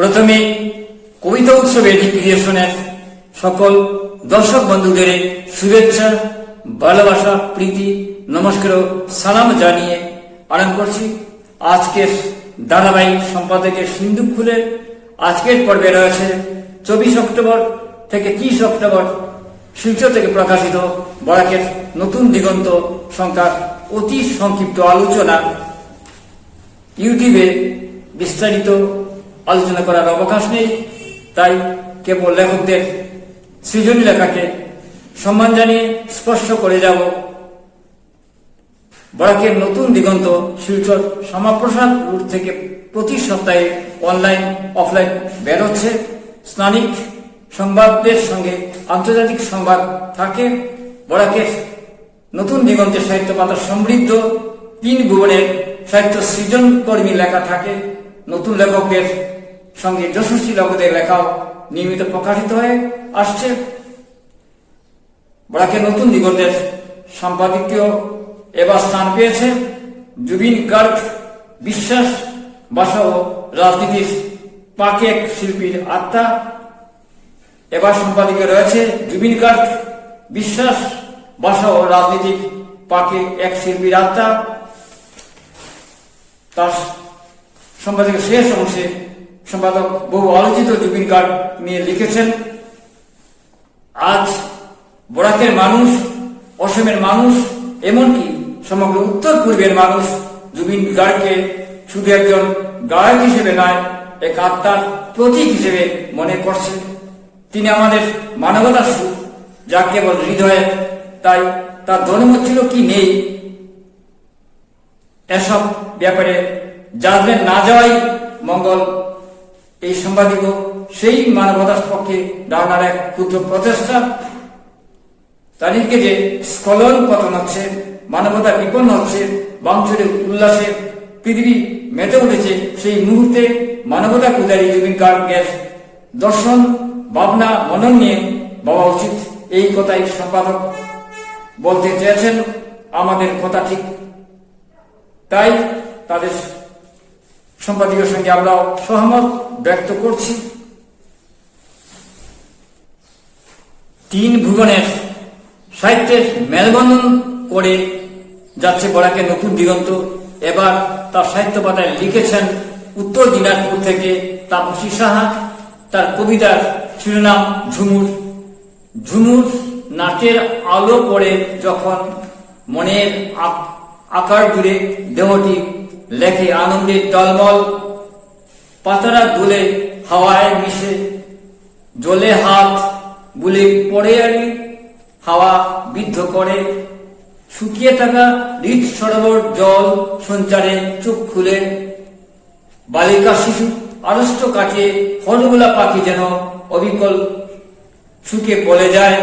প্রথমে কবিতা উৎসবের রিক্রিয়েশনের সকল দর্শক বন্ধুদের শুভেচ্ছা, ভালোবাসা, প্রীতি, নমস্কার সালাম জানিয়ে আরম্ভ করছি আজকের ধারাবাহিক সম্পাদকের সিন্ধু ফুলের আজকের পর্বে রয়েছে চব্বিশ অক্টোবর থেকে তিরিশ অক্টোবর শিলচর থেকে প্রকাশিত বরাকের নতুন দিগন্ত সংখ্যার অতি সংক্ষিপ্ত আলোচনা ইউটিউবে বিস্তারিত আলোচনা করার অবকাশ নেই। তাই কেবল লেখকদের সৃজনী লেখাকে সম্মান জানিয়ে স্পর্শ করে যাব। বরাকের নতুন দিগন্ত শিলচর শ্যামাপ্রসাদ রুট থেকে প্রতি সপ্তাহে অনলাইন, অফলাইন বেরোচ্ছে। স্থানিক সংবাদদের সঙ্গে আন্তর্জাতিক সংবাদ থাকে। বরাকের নতুন দিগন্তের সাহিত্য পাতা সমৃদ্ধ তিন ভুবনের সাহিত্য সৃজন কর্মী লেখা থাকে। নতুন লেখকদের সঙ্গে যশস্বী লেখকদের লেখাও নিয়মিত প্রকাশিত হয়ে আসছে। বরাকে নতুন দিগন্তের সম্পাদকীয় এবার স্থান পেয়েছে। জুবিন গার্গ, বিশ্বাস ভাষা ও রাজনীতির পাকে এক শিল্পীর আত্মা। এবার সম্পাদকীয় রয়েছে জুবিন গার্গ, বিশ্বাস ভাষা ও রাজনীতির পাকে এক শিল্পীর আত্মা। তার সম্পাদকের শেষ অংশে সম্পাদক বহু আলোচিত জুবিন গার্গ নিয়ে লিখেছেন। আজ বরাকের মানুষ, অসমের মানুষ, এমনকি সমগ্র উত্তর পূর্বের মানুষ জুবিন গার্গকে শুধু একজন গায়ক হিসেবে নয়, এক আত্মার প্রতীক হিসেবে মনে করছে তিনি আমাদের মানবতার সুখ, যা কেবল হৃদয়ে, তাই তার জন্ম ছিল কি নেই, এসব ব্যাপারে জাজমেন্ট না যাওয়াই মঙ্গল। এই সাংবাদিক সেই মানবতার পক্ষে দাঁড়ানোর এক ক্ষুদ্র প্রচেষ্টা। তাদেরকে যে স্খলন পতন হচ্ছে, মানবতা বিপন্ন হচ্ছে বাঞ্চুরের উল্লাসে পৃথিবী মেতে উঠেছে, সেই মুহূর্তে মানবতা পূজারী জুবিন গ্যাস দর্শন, ভাবনা, মনন নিয়ে বাবা উচিত। এই কথাই সম্পাদক বলতে চেয়েছেন, আমাদের কথা ঠিক। তাই তাদের সম্পাদকের সঙ্গে আমরা সহমত ব্যক্ত করছি। তিন ভুবনের সাহিত্যের মেলবন্ধন করে যাচ্ছে বরাকে নতুন দিগন্ত। এবার তার সাহিত্য পাতায় লিখেছেন উত্তর দিনাজপুর থেকে তাপসী সাহা, তার কবিতার শিরোনাম ঝুমুর। ঝুমুর নাচের আলো পড়ে যখন মনের আক- আকার জুড়ে দেহটি লেখে আনন্দের টলমল পাতারা দুলে হাওয়ায় মিশে, জলে হাত বুলে পড়ে আনি হাওয়া বিদ্ধ করে, শুকিয়ে থাকা হৃদ সরোবর জল সঞ্চারে চোখ খুলে, বালিকা শিশু আড়ষ্ট কাটিয়ে হরগুলা পাখি যেন অবিকল সুখে বলে যায়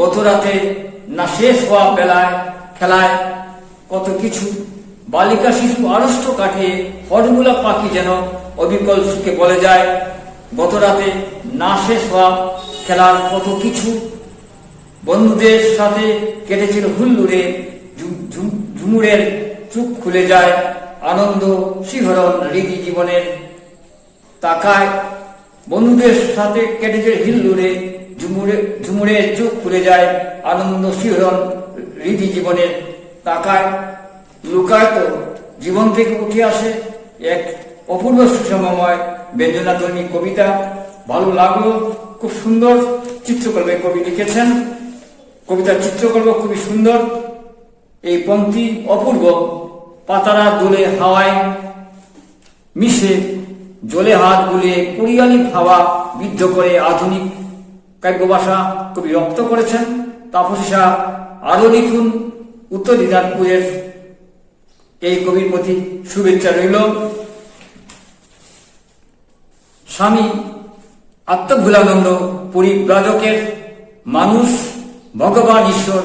গত রাতে না শেষ হওয়া বেলায় খেলায় কত কিছু বালিকা শিশু আড়ষ্ট কাঠে হরগুলা পাখি যেন অবিকল সুখে বলে যায়। গত রাতে না শেষ হওয়া খেলার কত কিছু। বন্ধুদের সাথে কেটেছিল হুল্লুরে ঝুমুরের চুপ খুলে যায় আনন্দ শিহরণ রীতি জীবনের। তাকায় বন্ধুদের সাথে কেটেছে হিল্লুরে ঝুমুরে, ঝুমুরের চোখ খুলে যায় আনন্দ শিহরণ রীতি জীবনের। তাকায় লুকায় তো জীবন থেকে উঠে আসে এক অপূর্ব সুষমময় ব্যঞ্জনাধর্মী কবিতা। ভালো লাগল, খুব সুন্দর চিত্রকল্পে কবি লিখেছেন। কবিতার চিত্রকল্প খুবই সুন্দর। এই পংক্তি অপূর্ব পাতারা দোলে হাওয়ায় মিশে, জলে হাত বুলিয়ে কুড়িয়ালি হাওয়া বিদ্ধ করে আধুনিক কাব্য ভাষা কবি রপ্ত করেছেন। তাপসী শাহ আরও লিখুন, উত্তর দিনাজপুরের এই কবির প্রতি শুভেচ্ছা রইল। স্বামী আত্মভুলানন্দ পরিব্রাজকের মানুষ, ভগবান ঈশ্বর,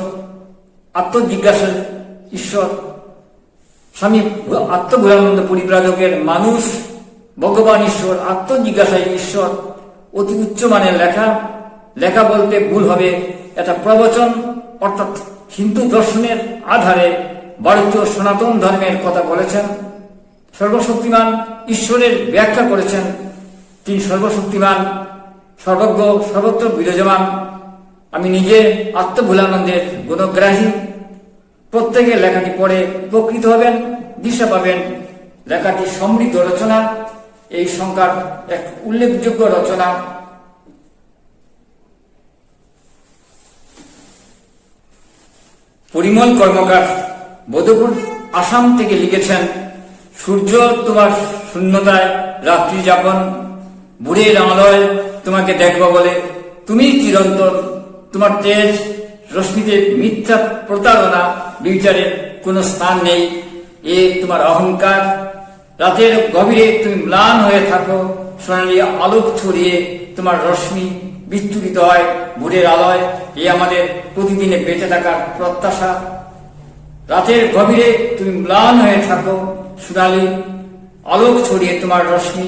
আত্মজিজ্ঞাসার ঈশ্বর। স্বামী আত্মভুলানন্দ পরিব্রাজকের মানুষ, ভগবান ঈশ্বর, আত্মজিজ্ঞাসায় ঈশ্বর। অতি উচ্চমানের লেখা। লেখা বলতে ভুল হবে। এটা প্রবচন, অর্থাৎ হিন্দু দর্শনের আধারে ভারতীয় সনাতন ধর্মের কথা বলেছেন। সর্বশক্তিমান ঈশ্বরের ব্যাখ্যা করেছেন। তিনি সর্বশক্তিমান, সর্বজ্ঞ, সর্বত্র বিরাজমান। আমি নিজে আত্মভুলানন্দের গুণগ্রাহী। প্রত্যেকে লেখাটি পড়ে উপকৃত হবেন, দিশা পাবেন। লেখাটি সমৃদ্ধ রচনা। এই সংখ্যার এক উল্লেখযোগ্য রচনা। পরিমল কর্মকার বোধপুর আসাম থেকে লিখেছেন, সূর্য তোমার শূন্যতায় রাত্রি যাপন, বুড়ের আলোয় তোমাকে দেখব বলে। তুমি চিরন্তন, তোমার তেজ রশ্মিতে মিথ্যা প্রতারণা বিচারে কোনো স্থান নেই। এ তোমার অহংকার। রাতের গভীরে তুমি ম্লান হয়ে থাকো, সোনালি আলোক ছড়িয়ে তোমার রশ্মি বিচ্ছুরিত হয় ভোরের আলোয়। এ আমাদের প্রতিদিনে বেঁচে থাকার প্রত্যাশা। রাতের গভীরে তুমি ম্লান হয়ে থাকো সোনালি আলোক ছড়িয়ে তোমার রশ্মি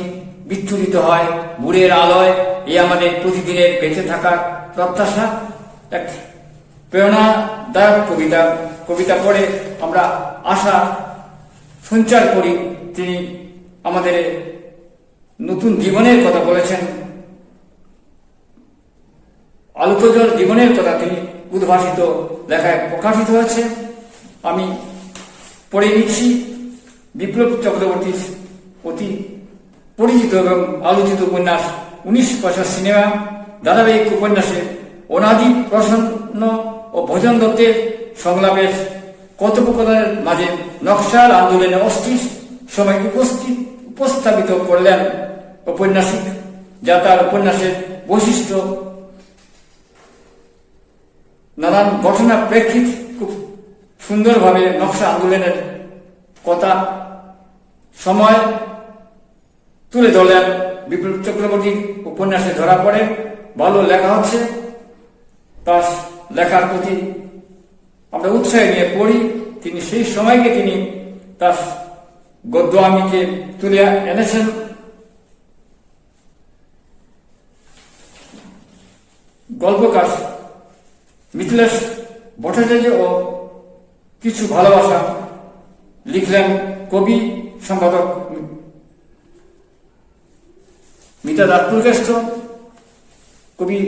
বিচ্ছুরিত হয় ভোরের আলোয়। এ আমাদের প্রতিদিনের বেঁচে থাকার প্রত্যাশা। এক প্রেরণাদায়ক কবিতা। কবিতা পড়ে আমরা আশা সঞ্চার করি। তিনি আমাদের নতুন জীবনের কথা বলেছেন। আলোকজল জীবনের কথা তিনি উদ্ভাসিত লেখায় প্রকাশিত হয়েছে। আমি পড়ে নিচ্ছি বিপ্লব চক্রবর্তীর অতি পরিচিত এবং আলোচিত উপন্যাস উনিশ পয়সা সিনেমা, ধারাবাহিক উপন্যাসে অনাদি প্রসন্ন ও ভোজন দত্তের সংলাপের কথোপকথনের মাঝে নকশাল আন্দোলনে অস্থির সময় উপস্থিত, উপস্থাপিত করলেন ঔপন্যাসিক, যা তার উপন্যাসের বৈশিষ্ট্য। নানান ঘটনা প্রেক্ষিত খুব সুন্দরভাবে নকশা আন্দোলনের কথা সময় তুলে ধরলেন বিপ্লব চক্রবর্তীর উপন্যাসে ধরা পড়ে। ভালো লেখা হচ্ছে। তার লেখার প্রতি আমরা উৎসাহ নিয়ে পড়ি। তিনি সেই সময়কে তিনি তার গদ্য আমিকে তুলে এনেছেন। গল্পকার মিথিলেশ ভট্টাচার্য ও কিছু ভালোবাসা লিখলেন কবি, সম্পাদক মিতা দাস পুরকাস্ত কবি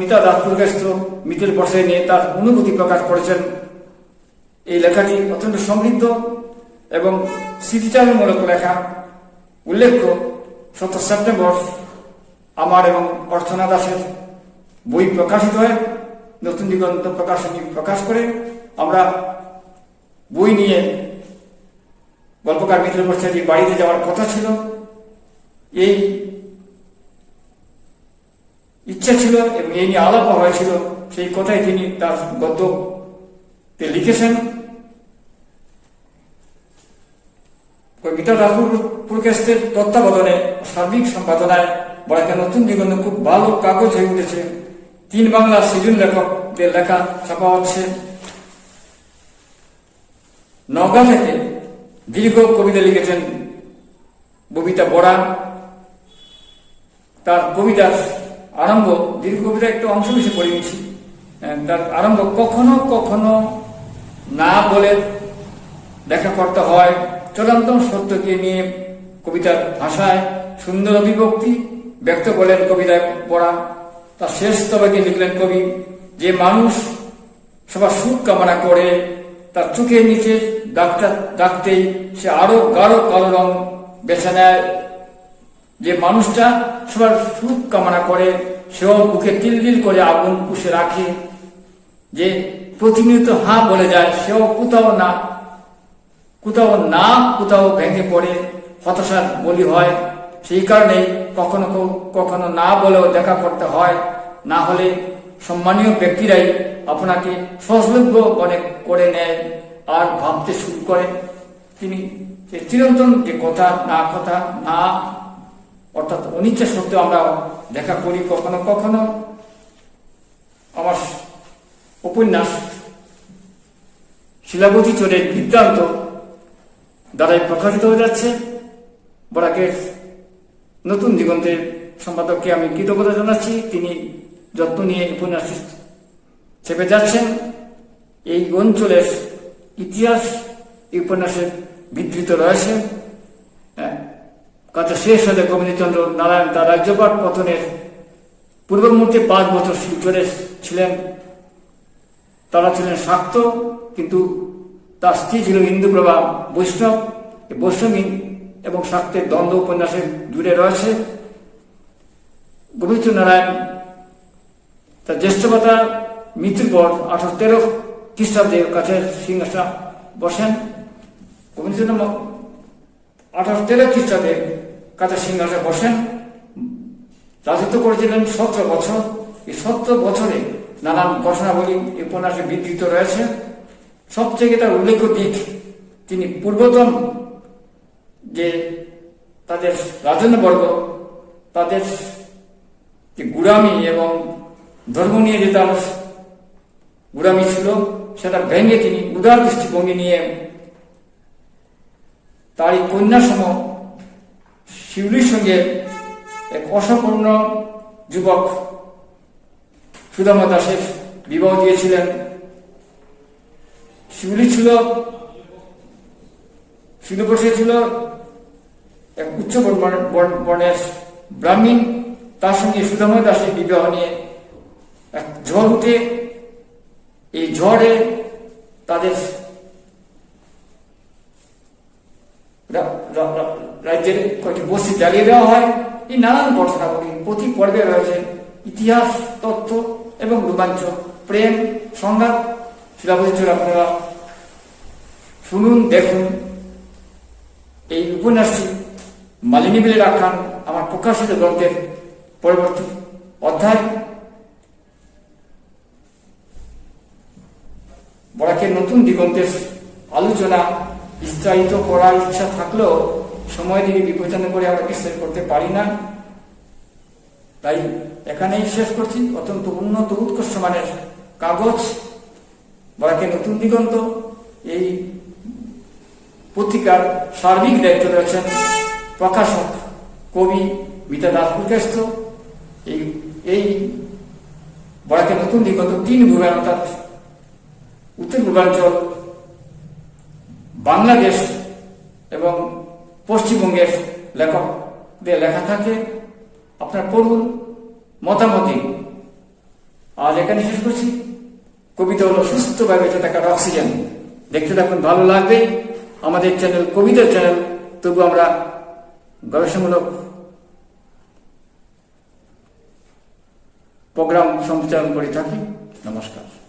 মিতা দাস পুরকাস্ত মিতের বর্ষায় নিয়ে তার অনুভূতি প্রকাশ করেছেন। এই লেখাটি অত্যন্ত সমৃদ্ধ এবং স্মৃতিচারণমূলক লেখা। উল্লেখ্য সত্য সেপ্টেম্বর আমার এবং অর্চনা দাসের বই প্রকাশিত হয়। নতুন দিগন্ত প্রকাশনী প্রকাশ করে আমরা বই নিয়ে গল্পকার মিত্র বর্ষাজির বাড়িতে যাওয়ার কথা ছিল। এই ইচ্ছা ছিল এবং এই নিয়ে আলাপ হয়েছিল। সেই কথাই তিনি তার গদ্যতে লিখেছেন। রাহুল পুরকাস্তের তত্ত্বাবধানে সার্বিক সম্পাদনায় বড় একটা নতুন দিগন্ত খুব ভালো কাগজ হয়ে উঠেছে। তিন বাংলা সৃজন লেখকদের লেখা ছাপা হচ্ছে। নওগাঁ থেকে দীর্ঘ কবিতা লিখেছেন ববিতা বড়া। তার কবিতার আরম্ভ, দীর্ঘ কবিতা একটু অংশ বেশি পড়ে নিচ্ছি। তার আরম্ভ, কখনো কখনো না বলে দেখা করতে হয়। চূড়ান্ত সত্যকে নিয়ে কবিতার ভাষায় সুন্দর অভিব্যক্তি ব্যক্ত করলেন কবিতায় পড়া তার শেষ তবাকে লিখলেন কবি, যে মানুষ সবার সুখ কামনা করে তার চোখের নিচে ডাক্তার ডাকতেই সে আরও গাঢ় কালো রং বেছে নেয়। যে মানুষটা সবার সুখ কামনা করে, সেও বুকে তিল তিল করে আগুন পুষে রাখে। যে প্রতিনিয়ত হা বলে যায়, সেও কোথাও না কোথাও না, কোথাও ভেঙে পড়ে, হতাশার বলি হয়। সেই কারণেই কখনো কখনো না বলেও দেখা করতে হয়। না হলে সম্মানীয় ব্যক্তিরাই আপনাকে সহজলভ্য মনে করে নেয় আর ভাবতে শুরু করে তিনি চিরন্তন যে কথা, না কথা, না, অর্থাৎ অনিচ্ছা সত্ত্বেও আমরা দেখা করি, কখনো কখনো আমার উপন্যাস শিলাবতী চোরের বৃত্তান্ত দ্বারাই প্রকাশিত হয়ে যাচ্ছে। বরাকের নতুন দিগন্তের সম্পাদককে আমি কৃতজ্ঞতা জানাচ্ছি। তিনি যত্ন নিয়ে উপন্যাস চেপে যাচ্ছেন। এই অঞ্চলের ইতিহাস এই উপন্যাসে বিধৃত রয়েছে। হ্যাঁ, কাছে শেষ হলে গোবিন্দচন্দ্র নারায়ণ তার রাজ্যপাট পতনের পূর্বমূর্তি পাঁচ বছর শিলচরে ছিলেন। তারা ছিলেন শাক্ত কিন্তু তার স্ত্রী ছিল ইন্দুপ্রভা বৈষ্ণব। বৈষ্ণবী এবং শাক্তের দ্বন্দ্ব উপন্যাসে জুড়ে রয়েছে। গোবিন্দ নারায়ণ তার জ্যেষ্ঠ জ্যেষ্ঠতা মৃত্যুর পর আঠারো তেরো খ্রিস্টাব্দের কাছে সিংহাসন বসেন। গোবিন্দ আঠারো তেরো খ্রিস্টাব্দের কাছে সিংহাসনে বসেন। রাজত্ব করেছিলেন সতেরো বছর। এই সতেরো বছরে নানান ঘটনাবলী এই উপন্যাসে বিধৃত রয়েছে। সবথেকে তার উল্লেখ্য দিক, তিনি পূর্বতন যে তাদের রাজন্যবর্গ তাদের গুড়ামি এবং ধর্ম নিয়ে যে তার গুড়ামি ছিল, সেটা ভেঙে তিনি উদার দৃষ্টিভঙ্গি নিয়ে তার এই কন্যাসম শিউলির সঙ্গে এক অসম্পূর্ণ যুবক সুদামা দাসের বিবাহ দিয়েছিলেন। শিউলি ছিল শিলবর্ষে ছিল এক উচ্চ বর্ণ- বর্ণ- বর্ণের ব্রাহ্মীণ তার সঙ্গে সুদামা দাসের বিবাহ নিয়ে এক ঝড় উঠে, এই ঝড়ে তাদের রাজ্যের কয়েকটি বস্তি জ্বালিয়ে দেওয়া হয়। এই নানান ঘটনাবলী প্রতি পর্বে রয়েছে ইতিহাস, তথ্য এবং রোমাঞ্চ প্রেম, সংঘাত। শিলাবতীর আপনারা শুনুন, দেখুন। এই উপন্যাসটি মালিনী বিলের আখ্যান আমার প্রকাশিত গ্রন্থের পরবর্তী অধ্যায়। বরাকের নতুন দিগন্তের আলোচনা বিস্তারিত করার ইচ্ছা থাকলেও সময় দিকে বিবেচনা করে আমরা বিস্তারিত করতে পারি না। তাই এখানেই শেষ করছি। অত্যন্ত উন্নত উৎকর্ষ মানের কাগজ, বরাকের নতুন দিগন্ত। এই পত্রিকার সার্বিক দায়িত্ব রয়েছেন প্রকাশক কবি মিতা দাস পুরকাস্ত এই এই বরাকের নতুন দিগন্ত তিন ভূমি অর্থাৎ উত্তর পূর্বাঞ্চল, বাংলাদেশ এবং পশ্চিমবঙ্গের লেখকদের লেখা থাকে। আপনার পড়ুন, মতামতি। আজ এখানে শেষ করছি। কবিতা হলো সুস্থভাবে বেঁচে থাকার অক্সিজেন। দেখতে থাকুন, ভালো লাগবে। আমাদের চ্যানেল, কবিতার চ্যানেল তবু আমরা গবেষণামূলক প্রোগ্রাম সম্প্রচারণ করে থাকি। নমস্কার।